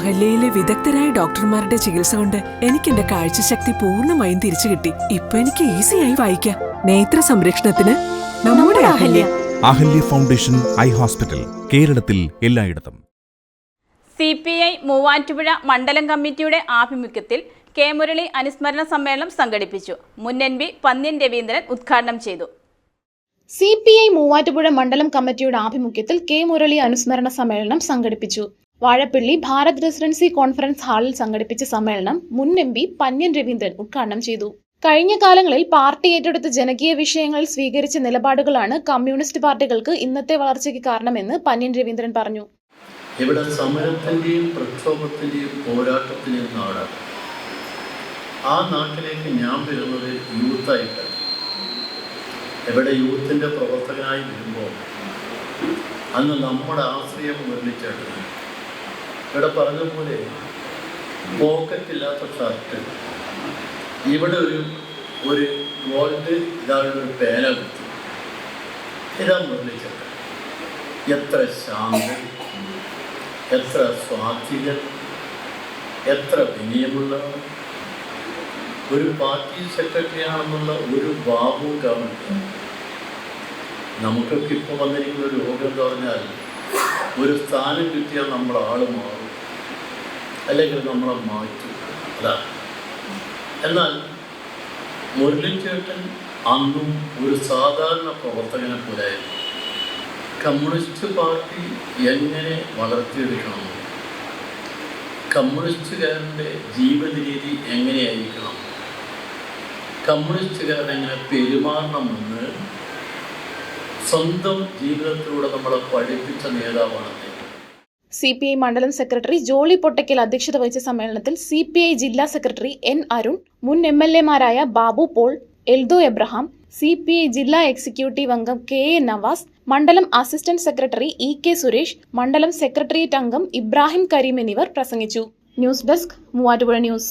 അഹല്യയിലെ വിദഗ്ധരായ ഡോക്ടർമാരുടെ ചികിത്സ കൊണ്ട് എനിക്ക് എന്റെ കാഴ്ചശക്തി പൂർണമായും തിരിച്ചു കിട്ടി. ഇപ്പൊ എനിക്ക് ഈസിയായി വായിക്കാം. നേത്ര സംരക്ഷണത്തിന് നമ്മുടെ Ahalya. Ahalya. Foundation eye hospital കേരളത്തിൽ എല്ലായിടത്തും. സി പി ഐ മൂവാറ്റുപുഴ മണ്ഡലം കമ്മിറ്റിയുടെ ആഭിമുഖ്യത്തിൽ കെ മുരളി അനുസ്മരണ സമ്മേളനം സംഘടിപ്പിച്ചു. മുൻ എൻ പി പന്ന്യൻ രവീന്ദ്രൻ ഉദ്ഘാടനം ചെയ്തു. സി പി ഐ മൂവാറ്റുപുഴ മണ്ഡലം കമ്മിറ്റിയുടെ ആഭിമുഖ്യത്തിൽ കെ മുരളി അനുസ്മരണ സമ്മേളനം സംഘടിപ്പിച്ചു. വാഴപ്പിള്ളി ഭാരത് റെസിഡൻസി കോൺഫറൻസ് ഹാളിൽ സംഘടിപ്പിച്ച സമ്മേളനം മുൻ എം പി പന്യൻ രവീന്ദ്രൻ ഉദ്ഘാടനം ചെയ്തു. കഴിഞ്ഞ കാലങ്ങളിൽ പാർട്ടി ഏറ്റെടുത്ത ജനകീയ വിഷയങ്ങളിൽ സ്വീകരിച്ച നിലപാടുകളാണ് കമ്മ്യൂണിസ്റ്റ് പാർട്ടികൾക്ക് ഇന്നത്തെ വളർച്ചയ്ക്ക് കാരണമെന്ന് പന്യൻ രവീന്ദ്രൻ പറഞ്ഞു. ഇവിടെ സമരത്തിന്റെയും പ്രക്ഷോഭത്തിന്റെയും പോരാട്ടത്തിന്റെയും നാടാണ് ആ നാട്ടിലേക്ക് ഞാൻ വരുന്നത് യൂത്തായിട്ടാണ് ഇവിടെ യൂത്തിന്റെ പ്രവർത്തകനായി വരുമ്പോൾ അന്ന് നമ്മുടെ ആശ്രയം മുരളിച്ചേട്ടൻ ഇവിടെ പറഞ്ഞ പോലെ പോക്കറ്റ് ഇല്ലാത്ത ഷർട്ട്. ഇവിടെ ഒരു ഒരു ഗോൾഡ് ഇതാണ് ഒരു പേന കൊടുത്തു ഇതാ മുരളിച്ചത് എത്ര ശാന്തി എത്ര സ്വാധീനം എത്ര വിനയമുള്ളവൻ. ഒരു പാർട്ടി സെക്രട്ടറി ആണെന്നുള്ള ഒരു ഭാവവും കാണില്ല നമുക്കൊക്കെ ഇപ്പോൾ വന്നിരിക്കുന്ന ഒരു രോഗം എന്ന് പറഞ്ഞാൽ ഒരു സ്ഥാനം കിട്ടിയാൽ നമ്മുടെ ആൾ മാറും. അല്ലെങ്കിൽ നമ്മളെ മാറ്റും. അതാണ് എന്നാൽ മുരളിച്ചേട്ടൻ അന്നും ഒരു സാധാരണ പ്രവർത്തകനെ പോലെയായിരുന്നു കമ്മ്യൂണിസ്റ്റ് പാർട്ടി എങ്ങനെ വളർത്തിയെടുക്കണം? കമ്മ്യൂണിസ്റ്റുകാരന്റെ ജീവിത രീതി എങ്ങനെയായിരിക്കണം? കമ്മ്യൂണിസ്റ്റുകാരൻ എങ്ങനെ പെരുമാറണമെന്ന് സ്വന്തം ജീവിതത്തിലൂടെ നമ്മളെ പഠിപ്പിച്ച നേതാവാണ് സി പി ഐ മണ്ഡലം സെക്രട്ടറി ജോളി പൊട്ടയ്ക്കൽ അധ്യക്ഷത വഹിച്ച സമ്മേളനത്തിൽ സി പി ഐ ജില്ലാ സെക്രട്ടറി എൻ അരുൺ മുൻ M L എമാരായ Babu Paul Eldho Abraham C P I ജില്ലാ എക്സിക്യൂട്ടീവ് അംഗം കെ എ നവാസ് മണ്ഡലം assistant secretary E K Suresh മണ്ഡലം സെക്രട്ടേറിയറ്റ് അംഗം ഇബ്രാഹിം കരീം എന്നിവർ പ്രസംഗിച്ചു. News desk Muvattupuzha news.